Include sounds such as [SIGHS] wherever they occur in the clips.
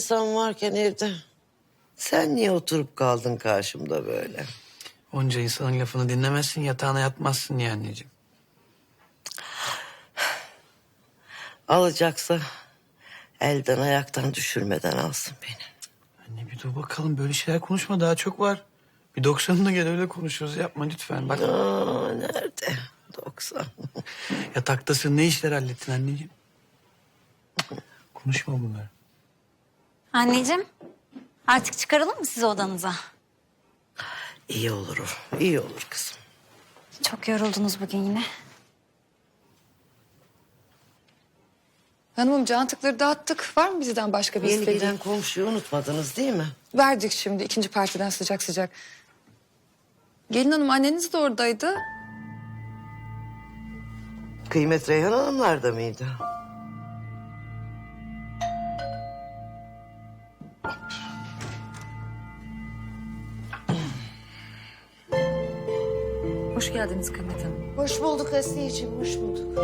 insan varken evde. Sen niye oturup kaldın karşımda böyle? Onca insanın lafını dinlemezsin yatağına yatmazsın ya anneciğim. Alacaksa elden ayaktan düşürmeden alsın beni. Anne bir dur bakalım böyle şeyler konuşma daha çok var. Bir doksanına gel öyle konuşuruz yapma lütfen. Bak Aa, nerede? 90. yataktasın ne işler hallettin anneciğim? Konuşma bunları. Anneciğim artık çıkaralım mı sizi odanıza? iyi olur iyi olur kızım. Çok yoruldunuz bugün yine. Hanımım cantıkları dağıttık. Var mı bizden başka bir Yeni isteği? gelen komşuyu unutmadınız değil mi? Verdik şimdi ikinci partiden sıcak sıcak. Gelin hanım anneniz de oradaydı. Kıymet Reyhan Hanımlar da mıydı? Hoş geldiniz Kıymet Hanım. Hoş bulduk Asiye'ciğim, hoş bulduk.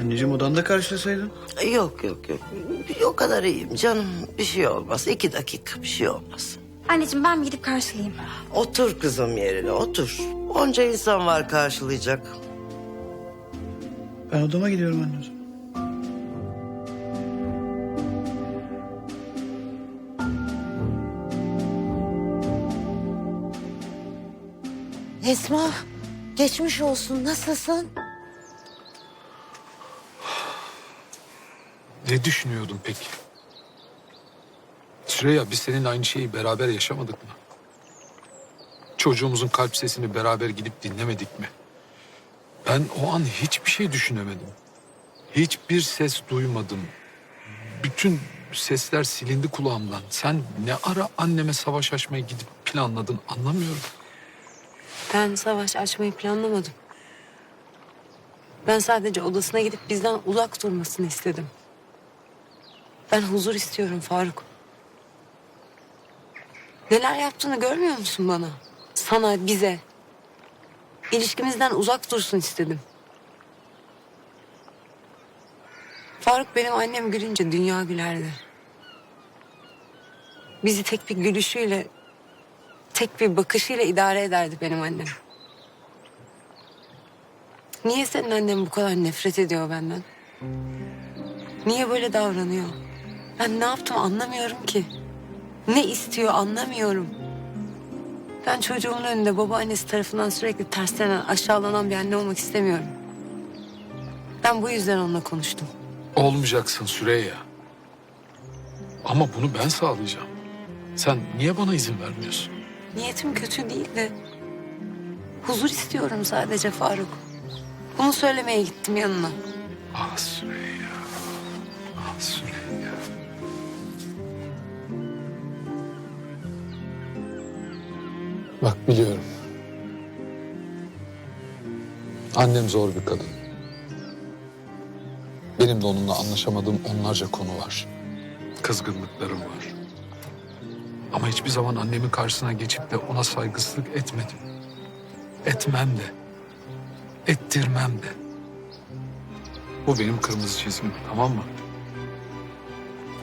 Anneciğim odanda karşılasaydın. Yok yok yok. O kadar iyiyim canım. Bir şey olmaz. İki dakika bir şey olmaz. Anneciğim ben gidip karşılayayım. Otur kızım yerine otur. Onca insan var karşılayacak. Ben odama gidiyorum anne Esma geçmiş olsun nasılsın? Ne düşünüyordun peki? Süreyya biz seninle aynı şeyi beraber yaşamadık mı? Çocuğumuzun kalp sesini beraber gidip dinlemedik mi? Ben o an hiçbir şey düşünemedim. Hiçbir ses duymadım. Bütün sesler silindi kulağımdan. Sen ne ara anneme savaş açmaya gidip planladın anlamıyorum. Ben savaş açmayı planlamadım. Ben sadece odasına gidip bizden uzak durmasını istedim. Ben huzur istiyorum Faruk. Neler yaptığını görmüyor musun bana? Sana, bize. İlişkimizden uzak dursun istedim. Faruk benim annem gülünce dünya gülerdi. Bizi tek bir gülüşüyle, tek bir bakışıyla idare ederdi benim annem. Niye senin annen bu kadar nefret ediyor benden? Niye böyle davranıyor? Ben ne yaptım anlamıyorum ki. Ne istiyor anlamıyorum. Ben çocuğumun önünde babaannesi tarafından sürekli terslenen, aşağılanan bir anne olmak istemiyorum. Ben bu yüzden onunla konuştum. Olmayacaksın Süreyya. Ama bunu ben sağlayacağım. Sen niye bana izin vermiyorsun? Niyetim kötü değil de huzur istiyorum sadece Faruk. Bunu söylemeye gittim yanına. Ah Süreyya. Ah Süreyya. Bak biliyorum. Annem zor bir kadın. Benim de onunla anlaşamadığım onlarca konu var. Kızgınlıklarım var. Ama hiçbir zaman annemin karşısına geçip de ona saygısızlık etmedim. Etmem de. Ettirmem de. Bu benim kırmızı çizgim tamam mı?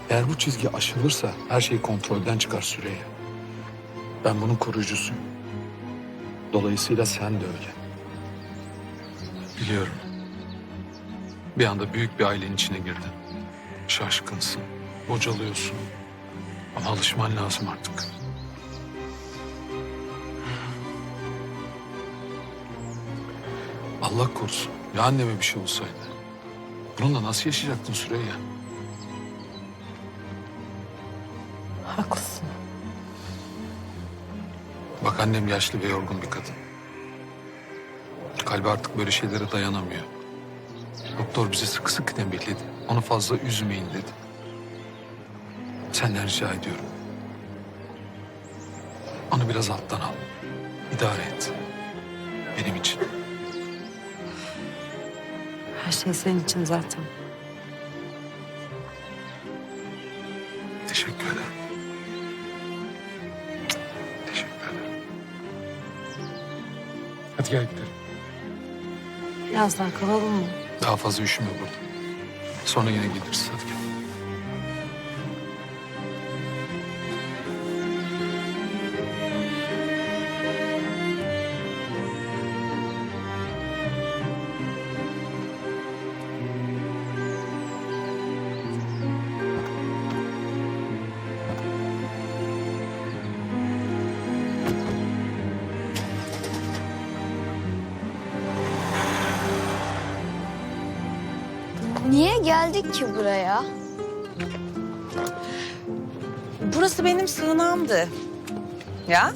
Eğer bu çizgi aşılırsa her şey kontrolden çıkar Süreyya. Ben bunun koruyucusuyum. Dolayısıyla sen de öyle. Biliyorum. Bir anda büyük bir ailenin içine girdin. Şaşkınsın, bocalıyorsun. Ama alışman lazım artık. Allah korusun. Ya anneme bir şey olsaydı. Bununla nasıl yaşayacaktın Süreyya? Haklısın. Bak annem yaşlı ve yorgun bir kadın. Kalbi artık böyle şeylere dayanamıyor. Doktor bize sıkı sıkı tembihledi. Onu fazla üzmeyin dedi. Senden rica ediyorum. Onu biraz alttan al. İdare et. Benim için. Her şey senin için zaten. Teşekkür ederim. Teşekkür ederim. Hadi gel gidelim. Biraz daha kalalım mı? Daha fazla üşüme burada. Sonra yine geliriz. Hadi gel. Geldik ki buraya? Burası benim sığınağımdı. Ya?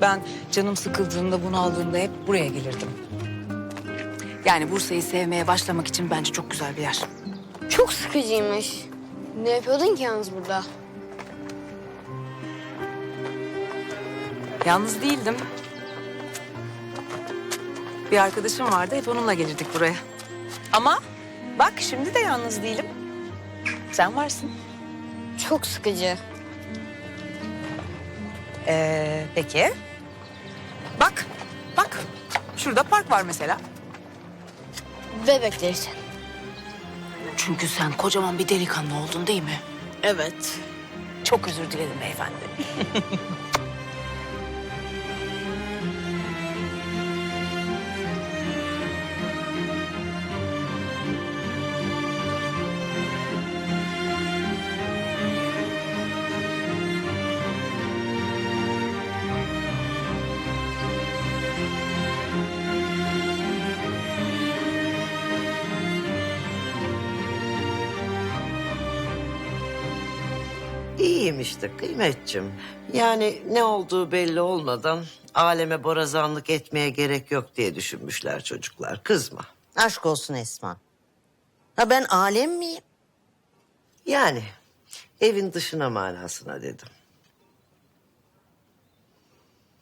Ben canım sıkıldığında, bunaldığında hep buraya gelirdim. Yani Bursa'yı sevmeye başlamak için bence çok güzel bir yer. Çok sıkıcıymış. Ne yapıyordun ki yalnız burada? Yalnız değildim. Bir arkadaşım vardı, hep onunla gelirdik buraya. Ama bak şimdi de yalnız değilim. Sen varsın. Çok sıkıcı. Ee, peki. Bak, bak. Şurada park var mesela. Bebekler için. Çünkü sen kocaman bir delikanlı oldun değil mi? Evet. Çok özür dilerim beyefendi. [LAUGHS] İşte kıymetçim. Yani ne olduğu belli olmadan aleme borazanlık etmeye gerek yok diye düşünmüşler çocuklar. Kızma. Aşk olsun Esma. Ha ben alem miyim? Yani evin dışına manasına dedim.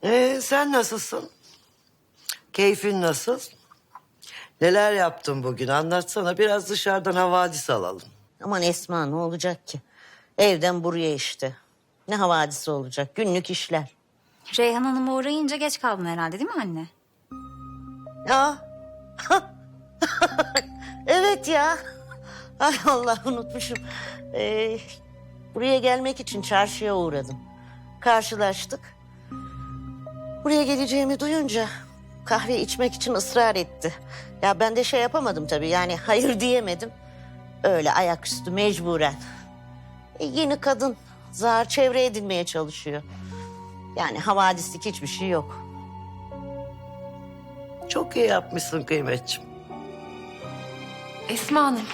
Ee, sen nasılsın? Keyfin nasıl? Neler yaptın bugün anlatsana biraz dışarıdan havadis alalım. Aman Esma ne olacak ki? Evden buraya işte. Ne havadisi olacak? Günlük işler. Reyhan Hanım'a uğrayınca geç kaldın herhalde değil mi anne? Ya. [LAUGHS] evet ya. Ay Allah unutmuşum. Ee, buraya gelmek için çarşıya uğradım. Karşılaştık. Buraya geleceğimi duyunca kahve içmek için ısrar etti. Ya ben de şey yapamadım tabii yani hayır diyemedim. Öyle ayaküstü mecburen. E, yeni kadın zar çevre edinmeye çalışıyor. Yani havadislik hiçbir şey yok. Çok iyi yapmışsın kıymetçim. Esma Hanım,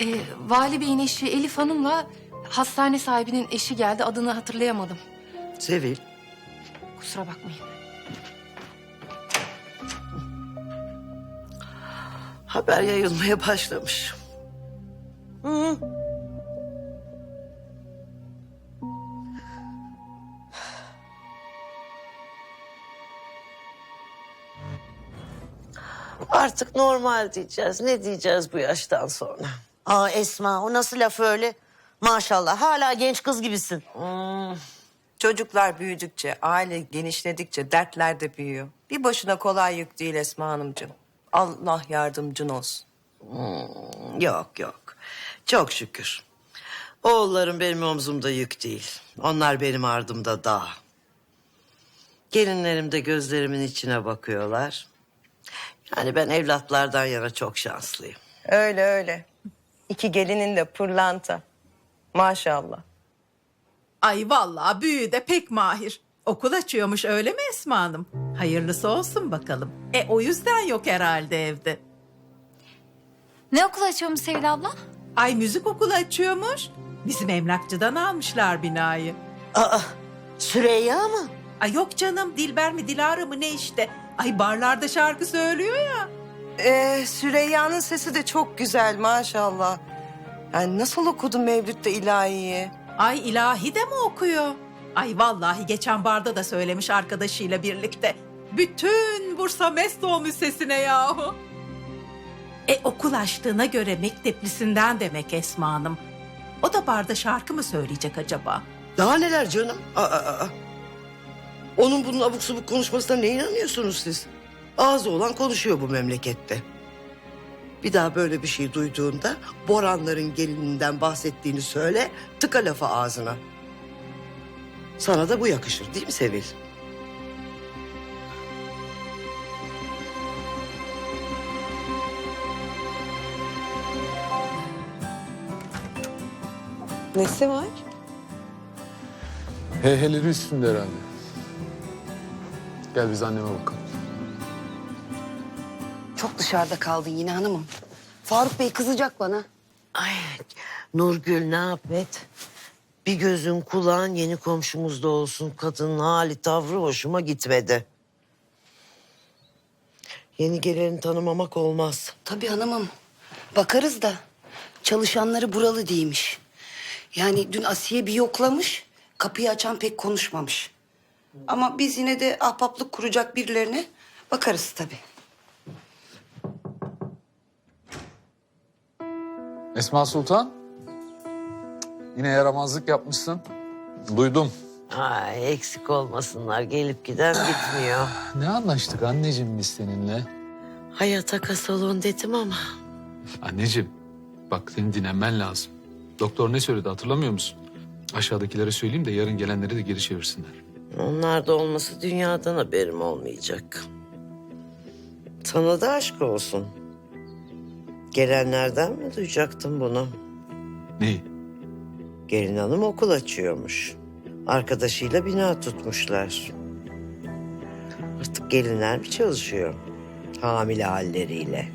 e, Vali Bey'in eşi Elif Hanım'la hastane sahibinin eşi geldi. Adını hatırlayamadım. Sevil. Kusura bakmayın. Haber yayılmaya başlamış. Hı. Artık normal diyeceğiz. Ne diyeceğiz bu yaştan sonra? Aa Esma o nasıl laf öyle? Maşallah hala genç kız gibisin. Çocuklar büyüdükçe, aile genişledikçe dertler de büyüyor. Bir başına kolay yük değil Esma Hanımcığım. Allah yardımcın olsun. Yok yok. Çok şükür. Oğullarım benim omzumda yük değil. Onlar benim ardımda dağ. Gelinlerim de gözlerimin içine bakıyorlar. Yani ben evlatlardan yana çok şanslıyım. Öyle öyle. İki gelinin de pırlanta. Maşallah. Ay vallahi büyü de pek mahir. Okul açıyormuş öyle mi Esma Hanım? Hayırlısı olsun bakalım. E o yüzden yok herhalde evde. Ne okul açıyormuş Sevil abla? Ay müzik okulu açıyormuş. Bizim emlakçıdan almışlar binayı. Aa Süreyya mı? Ay yok canım Dilber mi Dilara mı ne işte. Ay barlarda şarkı söylüyor ya. Ee, Süreyya'nın sesi de çok güzel maşallah. Yani nasıl okudu Mevlüt'te ilahiyi? Ay ilahi de mi okuyor? Ay vallahi geçen barda da söylemiş arkadaşıyla birlikte. Bütün Bursa mest olmuş sesine yahu. E okul açtığına göre mekteplisinden demek Esma Hanım. O da barda şarkı mı söyleyecek acaba? Daha neler canım? Aa, aa, aa. Onun bunun abuk subuk konuşmasına ne inanıyorsunuz siz? Ağzı olan konuşuyor bu memlekette. Bir daha böyle bir şey duyduğunda Boranların gelininden bahsettiğini söyle, tıka lafı ağzına. Sana da bu yakışır değil mi Sevil? Nesi var? Heyheleri üstünde herhalde. Gel biz anneme bakalım. Çok dışarıda kaldın yine hanımım. Faruk Bey kızacak bana. Ay Nurgül ne yap et? Bir gözün kulağın yeni komşumuzda olsun. Kadının hali tavrı hoşuma gitmedi. Yeni geleni tanımamak olmaz. Tabii hanımım. Bakarız da çalışanları buralı değilmiş. Yani dün Asiye bir yoklamış. Kapıyı açan pek konuşmamış. Ama biz yine de ahbaplık kuracak birilerine bakarız tabii. Esma Sultan. Yine yaramazlık yapmışsın. Duydum. Ay eksik olmasınlar. Gelip giden bitmiyor. Ne anlaştık anneciğim biz seninle? Hayata salon dedim ama. Anneciğim bak senin dinlenmen lazım. Doktor ne söyledi hatırlamıyor musun? Aşağıdakilere söyleyeyim de yarın gelenleri de geri çevirsinler. Onlar da olması dünyadan haberim olmayacak. Sana da aşk olsun. Gelenlerden mi duyacaktım bunu? Neyi? Gelin hanım okul açıyormuş. Arkadaşıyla bina tutmuşlar. Artık gelinler mi çalışıyor? Hamile halleriyle.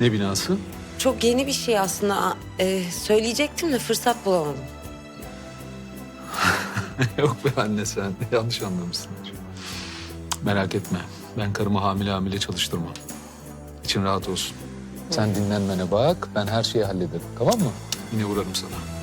Ne binası? Çok yeni bir şey aslında. Ee, söyleyecektim de fırsat bulamadım. [LAUGHS] Yok be anne sen yanlış anlamışsındır. Merak etme ben karımı hamile hamile çalıştırmam. İçin rahat olsun. Sen dinlenmene bak ben her şeyi hallederim tamam mı? Yine uğrarım sana.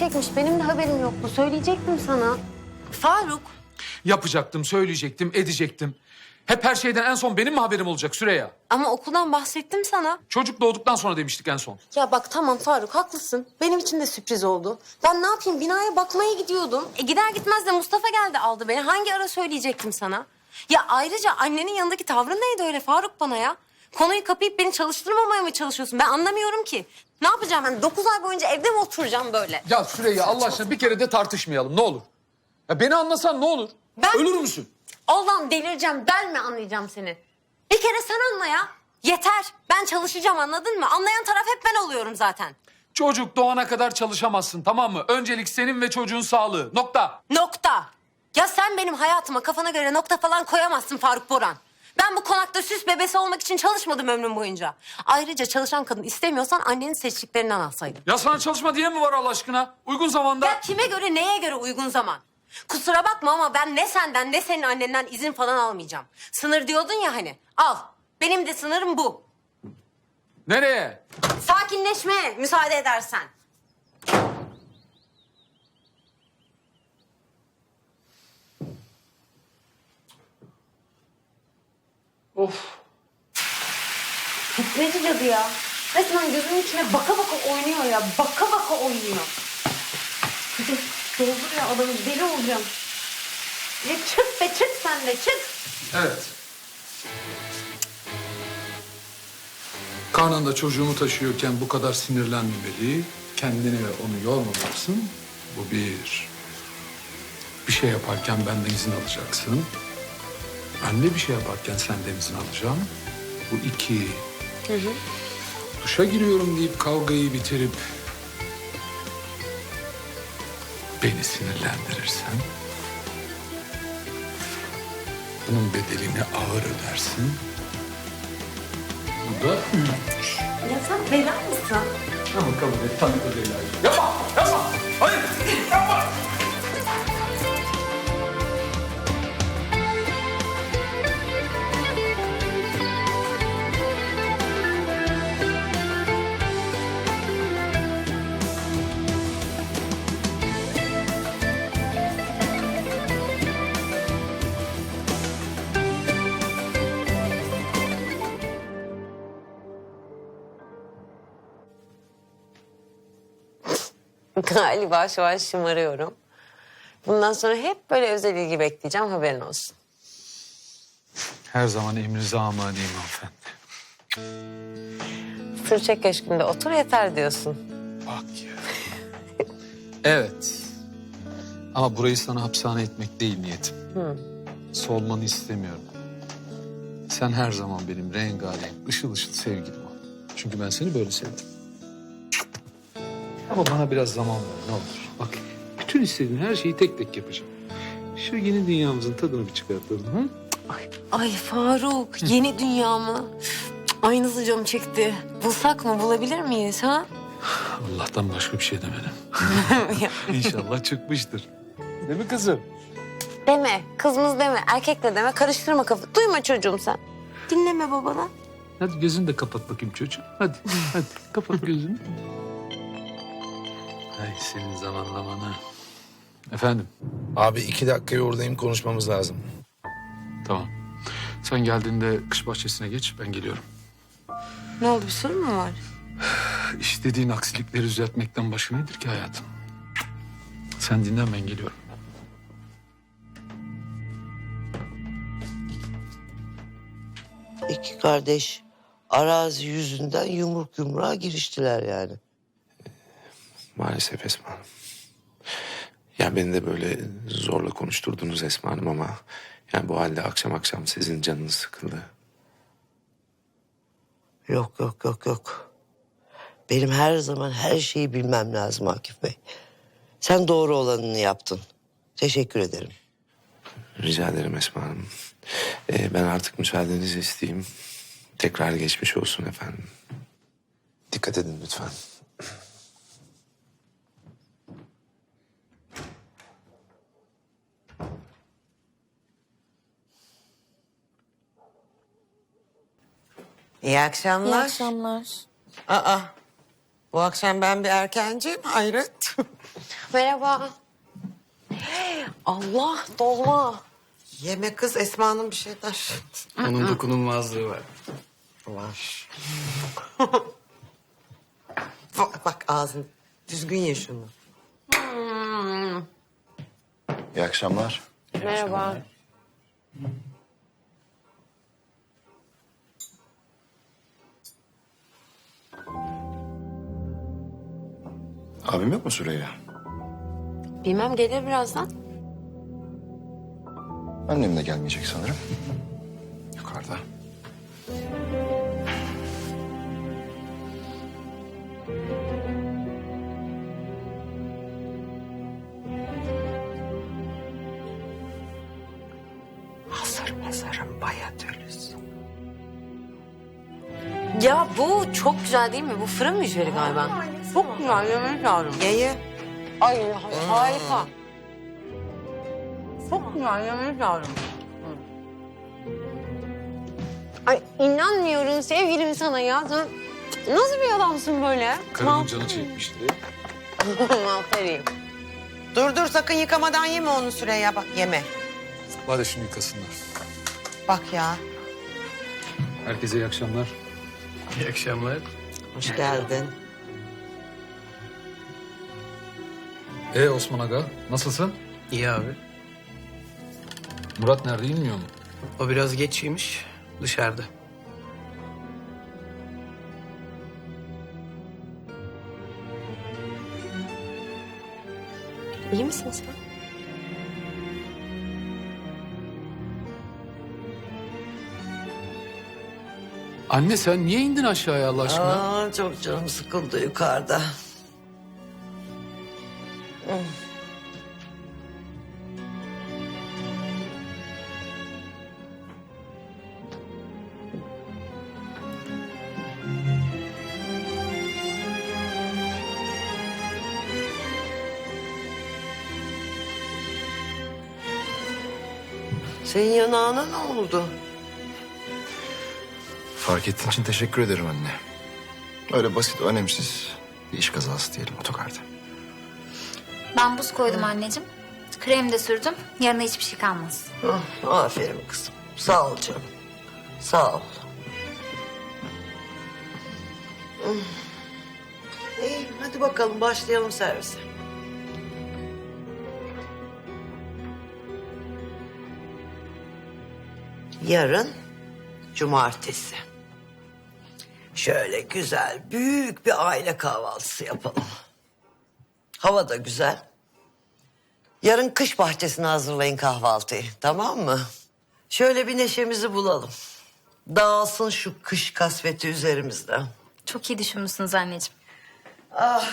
Çekmiş. Benim de haberim yoktu. Söyleyecektim sana. Faruk. Yapacaktım, söyleyecektim, edecektim. Hep her şeyden en son benim mi haberim olacak Süreyya? Ama okuldan bahsettim sana. Çocuk doğduktan sonra demiştik en son. Ya bak tamam Faruk haklısın. Benim için de sürpriz oldu. Ben ne yapayım binaya bakmaya gidiyordum. E, gider gitmez de Mustafa geldi aldı beni. Hangi ara söyleyecektim sana? Ya ayrıca annenin yanındaki tavrın neydi öyle Faruk bana ya? Konuyu kapayıp beni çalıştırmamaya mı çalışıyorsun? Ben anlamıyorum ki. Ne yapacağım ben? Dokuz ay boyunca evde mi oturacağım böyle? Ya Süreyya Allah aşkına bir kere de tartışmayalım ne olur. Ya beni anlasan ne olur? Ben- Ölür müsün? Allah'ım delireceğim. Ben mi anlayacağım seni? Bir kere sen anla ya. Yeter. Ben çalışacağım anladın mı? Anlayan taraf hep ben oluyorum zaten. Çocuk doğana kadar çalışamazsın tamam mı? Öncelik senin ve çocuğun sağlığı. Nokta. Nokta. Ya sen benim hayatıma kafana göre nokta falan koyamazsın Faruk Boran. Ben bu konakta süs bebesi olmak için çalışmadım ömrüm boyunca. Ayrıca çalışan kadın istemiyorsan annenin seçtiklerinden alsaydın. Ya sana çalışma diye mi var Allah aşkına? Uygun zamanda. Ya kime göre neye göre uygun zaman? Kusura bakma ama ben ne senden ne senin annenden izin falan almayacağım. Sınır diyordun ya hani. Al. Benim de sınırım bu. Nereye? Sakinleşmeye müsaade edersen. Of. Titreci cadı ya. Resmen gözümün içine baka baka oynuyor ya. Baka baka oynuyor. Doldur ya adamı deli olacağım. Ya çık be çık sen de çık. Evet. Karnında çocuğumu taşıyorken bu kadar sinirlenmemeli, kendini ve onu yormamalısın. Bu bir. Bir şey yaparken benden izin alacaksın. De bir şey yaparken senden izin alacağım. Bu iki. Duşa giriyorum deyip kavgayı bitirip beni sinirlendirirsen bunun bedelini ağır ödersin. Bu da üç. Ya sen bela mısın? Tamam kabul et. Tabii ödeyler. Yapma! Yapma! Hayır! Yapma! [LAUGHS] Galiba şu an şımarıyorum. Bundan sonra hep böyle özel ilgi bekleyeceğim haberin olsun. Her zaman emrinize amadeyim hanımefendi. Sırça köşkünde otur yeter diyorsun. Bak ya. evet. Ama burayı sana hapishane etmek değil niyetim. Hı. Solmanı istemiyorum. Sen her zaman benim rengarenk, ışıl ışıl sevgilim ol. Çünkü ben seni böyle sevdim. Ama bana biraz zaman ver ne olur. Bak bütün istediğin her şeyi tek tek yapacağım. Şu yeni dünyamızın tadını bir çıkartalım. Hı? Ay Faruk yeni dünya mı? Ay nasıl canım çekti. Bulsak mı bulabilir miyiz ha? Allah'tan başka bir şey demedim. [LAUGHS] İnşallah çıkmıştır. Değil mi kızım? Deme kızımız deme erkek de deme karıştırma kafa. Duyma çocuğum sen. Dinleme babana. Hadi gözünü de kapat bakayım çocuğum. Hadi, hadi kapat gözünü. Ay senin zamanlamana. Efendim? Abi iki dakikaya oradayım konuşmamız lazım. Tamam. Sen geldiğinde kış bahçesine geç, ben geliyorum. Ne oldu bir sorun mu var? [SIGHS] İstediğin aksilikleri düzeltmekten başka nedir ki hayatım? Sen dinlen, ben geliyorum. İki kardeş arazi yüzünden yumruk yumruğa giriştiler yani. Maalesef Esma Hanım. Ya beni de böyle zorla konuşturdunuz Esma Hanım ama... Yani bu halde akşam akşam sizin canınız sıkıldı. Yok yok yok yok. Benim her zaman her şeyi bilmem lazım Akif Bey. Sen doğru olanını yaptın. Teşekkür ederim. Rica ederim Esma Hanım. Ee, ben artık müsaadenizi isteyeyim. Tekrar geçmiş olsun efendim. Dikkat edin lütfen. İyi akşamlar. İyi akşamlar. Aa, bu akşam ben bir erkenciyim hayret. [LAUGHS] Merhaba. Allah dolma. Yeme kız Esma'nın bir şeyler. [LAUGHS] Onun dokunulmazlığı var. Var. [LAUGHS] bak, bak ağzını düzgün ye şunu. İyi akşamlar. Merhaba. Abim yok mu Süreyya? Bilmem gelir birazdan. Annem de gelmeyecek sanırım. Yukarıda. Hazır mezarım bayat ölüsü. Ya bu çok güzel değil mi? Bu fırın mücveri galiba. Çok güzel yemek lazım. Ye ye. Ay ha- harika. Çok güzel yemek lazım. Ay inanmıyorum sevgilim sana ya. Sen nasıl bir adamsın böyle? Karımın canı çekmişti. Aferin. [LAUGHS] Dur dur sakın yıkamadan yeme onu Süreyya bak yeme. Hadi şunu yıkasınlar. Bak ya. Herkese iyi akşamlar. İyi akşamlar. Hoş geldin. Ee Osman Aga, nasılsın? İyi abi. Murat nerede inmiyor mu? O biraz geç yemiş. Dışarıda. İyi misin sen? Anne sen niye indin aşağıya Allah aşkına? Aa, çok canım sıkıldı yukarıda. Senin yanağına ne oldu? Fark ettiğin için teşekkür ederim anne. Öyle basit, önemsiz bir iş kazası diyelim otogarda. Ben buz koydum anneciğim. Krem de sürdüm. Yarına hiçbir şey kalmaz. Ah, aferin kızım. Sağ ol canım. Sağ ol. İyi hadi bakalım başlayalım servise. Yarın cumartesi. Şöyle güzel büyük bir aile kahvaltısı yapalım. Hava da güzel. Yarın kış bahçesine hazırlayın kahvaltıyı tamam mı? Şöyle bir neşemizi bulalım. Dağılsın şu kış kasveti üzerimizden. Çok iyi düşünmüşsünüz anneciğim. Ah